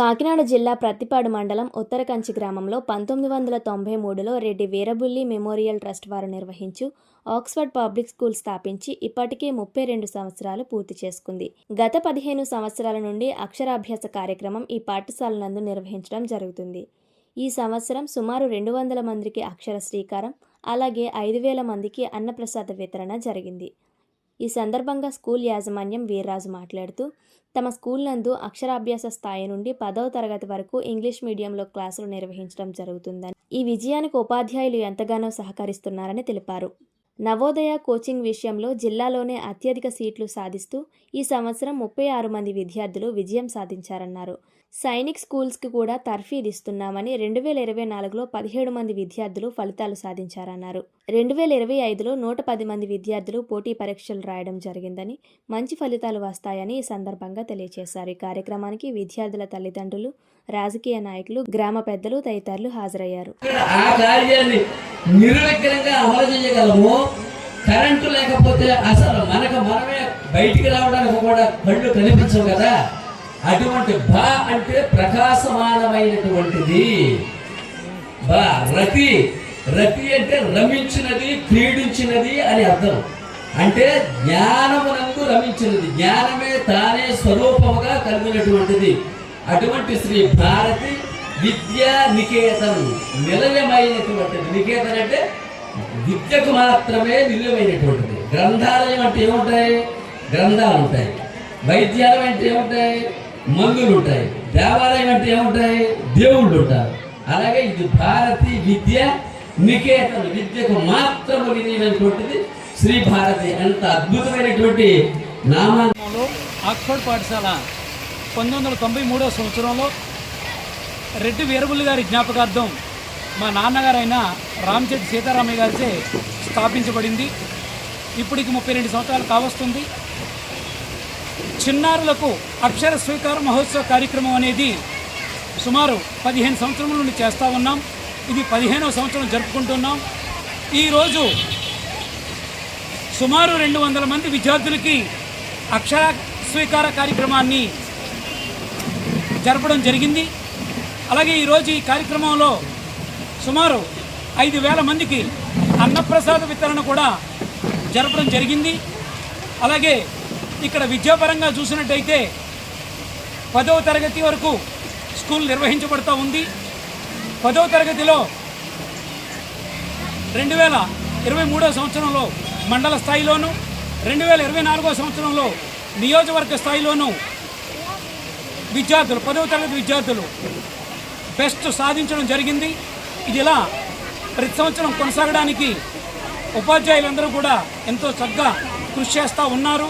కాకినాడ జిల్లా ప్రత్తిపాడు మండలం ఉత్తరకంచి గ్రామంలో పంతొమ్మిది వందల తొంభై మూడులో రెడ్డి వీరబుల్లి మెమోరియల్ ట్రస్ట్ వారు నిర్వహించు ఆక్స్ఫర్డ్ పబ్లిక్ స్కూల్ స్థాపించి ఇప్పటికే ముప్పై రెండు సంవత్సరాలు పూర్తి చేసుకుంది. గత పదిహేను సంవత్సరాల నుండి అక్షరాభ్యాస కార్యక్రమం ఈ పాఠశాల నందు నిర్వహించడం జరుగుతుంది. ఈ సంవత్సరం సుమారు రెండు వందల మందికి అక్షర శ్రీకారం అలాగే ఐదు వేల మందికి అన్నప్రసాద వితరణ జరిగింది. ఈ సందర్భంగా స్కూల్ యాజమాన్యం వీర్రాజు మాట్లాడుతూ తమ స్కూల్ నందు అక్షరాభ్యాస స్థాయి నుండి పదవ తరగతి వరకు ఇంగ్లీష్ మీడియంలో క్లాసులు నిర్వహించడం జరుగుతుందని ఈ విజయానికి ఉపాధ్యాయులు ఎంతగానో సహకరిస్తున్నారని తెలిపారు. నవోదయ కోచింగ్ విషయంలో జిల్లాలోనే అత్యధిక సీట్లు సాధిస్తూ ఈ సంవత్సరం ముప్పై ఆరు మంది విద్యార్థులు విజయం సాధించారన్నారు. సైనిక్ స్కూల్స్కి కూడా తర్ఫీదు ఇస్తున్నామని రెండు వేల ఇరవై నాలుగులో పదిహేడు మంది విద్యార్థులు ఫలితాలు సాధించారన్నారు. రెండు వేల ఇరవై ఐదులో నూట పది మంది విద్యార్థులు పోటీ పరీక్షలు రాయడం జరిగిందని మంచి ఫలితాలు వస్తాయని ఈ సందర్భంగా తెలియజేశారు ఈ కార్యక్రమానికి విద్యార్థుల తల్లిదండ్రులు రాజకీయ నాయకులు గ్రామ పెద్దలు తదితరులు హాజరయ్యారు. ఆ కార్యాన్ని నిర్విఘ్నంగా అమలు చేయగలము. కరెంటు లేకపోతే అసలు మనకు మనమే బయటికి రావడానికి కూడా కళ్ళు కనిపించవు కదా. అటువంటి బా అంటే ప్రకాశమానమైనటువంటిది. బా రతి. రతి అంటే రమించినది క్రీడించినది అని అర్థం. అంటే జ్ఞానమునందు రమించినది. జ్ఞానమే తానే స్వరూపముగా కలిగినటువంటిది. అటువంటి శ్రీ భారతి విద్యా నికేతన్ నిలయమైనటువంటిది. నికేతన్ అంటే విద్యకు మాత్రమే నిలయమైనటువంటిది. గ్రంథాలయం అంటే ఏముంటాయి? గ్రంథాలు ఉంటాయి. వైద్యాలయం అంటే ఏముంటాయి? మందులు ఉంటాయి దేవాలయం అంటే ఏముంటాయి? దేవుళ్ళు ఉంటారు అలాగే ఇది భారతి విద్య నికేతన విద్యకు మాత్రము వినియోగమైనటువంటిది శ్రీ భారతి అంత అద్భుతమైనటువంటి నామాన్ని ఆక్స్ఫర్డ్ పాఠశాల పంతొమ్మిది వందల తొంభై మూడో సంవత్సరంలో రెడ్డి వీరబుల్లి గారి జ్ఞాపకార్థం మా నాన్నగారైన రామచెట్టి సీతారామయ్య గారిచే స్థాపించబడింది. ఇప్పటికి ముప్పై రెండు సంవత్సరాలు కావస్తుంది. చిన్నారులకు అక్షర స్వీకార మహోత్సవ కార్యక్రమం అనేది సుమారు పదిహేను సంవత్సరముల నుండి చేస్తూ ఉన్నాం. ఇది పదిహేనవ సంవత్సరం జరుపుకుంటున్నాం. ఈరోజు సుమారు రెండు వందల మంది విద్యార్థులకి అక్షర స్వీకార కార్యక్రమాన్ని జరపడం జరిగింది. అలాగే ఈరోజు ఈ కార్యక్రమంలో సుమారు ఐదు వేల మందికి అన్నప్రసాద వితరణ కూడా జరపడం జరిగింది. అలాగే ఇక్కడ విద్యాపరంగా చూసినట్టయితే పదవ తరగతి వరకు స్కూల్ నిర్వహించబడుతూ ఉంది. పదవ తరగతిలో రెండు వేల ఇరవై మూడో సంవత్సరంలో మండల స్థాయిలోను రెండు వేల ఇరవై నాలుగో సంవత్సరంలో నియోజకవర్గ స్థాయిలోను విద్యార్థులు పదవ తరగతి విద్యార్థులు బెస్ట్ సాధించడం జరిగింది. ఇది ఇలా ప్రతి సంవత్సరం కొనసాగడానికి ఉపాధ్యాయులందరూ కూడా ఎంతో చక్కగా కృషి చేస్తూ ఉన్నారు.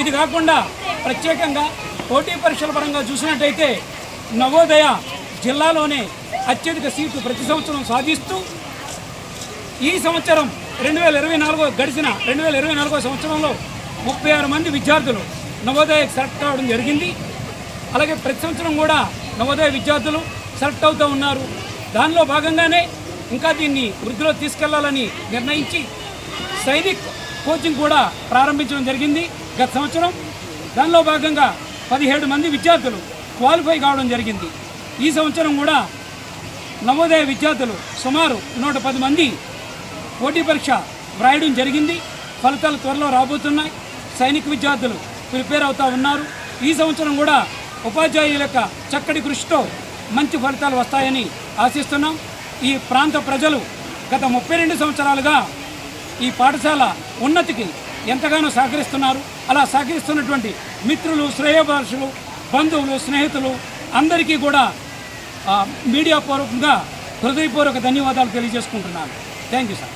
ఇది కాకుండా ప్రత్యేకంగా పోటీ పరీక్షల పరంగా చూసినట్టయితే నవోదయ జిల్లాలోనే అత్యధిక సీట్లు ప్రతి సంవత్సరం సాధిస్తూ ఈ సంవత్సరం రెండు వేల ఇరవై నాలుగో గడిచిన రెండు వేల ఇరవై నాలుగో సంవత్సరంలో ముప్పై ఆరు మంది విద్యార్థులు నవోదయకు సెలెక్ట్ కావడం జరిగింది. అలాగే ప్రతి సంవత్సరం కూడా నవోదయ విద్యార్థులు సెలెక్ట్ అవుతూ ఉన్నారు. దానిలో భాగంగానే ఇంకా దీన్ని వృద్ధిలో తీసుకెళ్ళాలని నిర్ణయించి సైనిక్ కోచింగ్ కూడా ప్రారంభించడం జరిగింది. గత సంవత్సరం దానిలో భాగంగా పదిహేడు మంది విద్యార్థులు క్వాలిఫై కావడం జరిగింది. ఈ సంవత్సరం కూడా నవోదయ విద్యార్థులు సుమారు నూట పది మంది పోటీ పరీక్ష వ్రాయడం జరిగింది. ఫలితాలు త్వరలో రాబోతున్నాయి. సైనిక విద్యార్థులు ప్రిపేర్ అవుతూ ఉన్నారు. ఈ సంవత్సరం కూడా ఉపాధ్యాయుల యొక్క చక్కటి కృషితో మంచి ఫలితాలు వస్తాయని ఆశిస్తున్నాం. ఈ ప్రాంత ప్రజలు గత ముప్పై రెండు సంవత్సరాలుగా ఈ పాఠశాల ఉన్నతికి ఎంతగానో సహకరిస్తున్నారు. అలా సహకరిస్తున్నటువంటి మిత్రులు శ్రేయభాషులు బంధువులు స్నేహితులు అందరికీ కూడా మీడియా పూర్వకంగా హృదయపూర్వక ధన్యవాదాలు తెలియజేసుకుంటున్నాను. Thank you sir.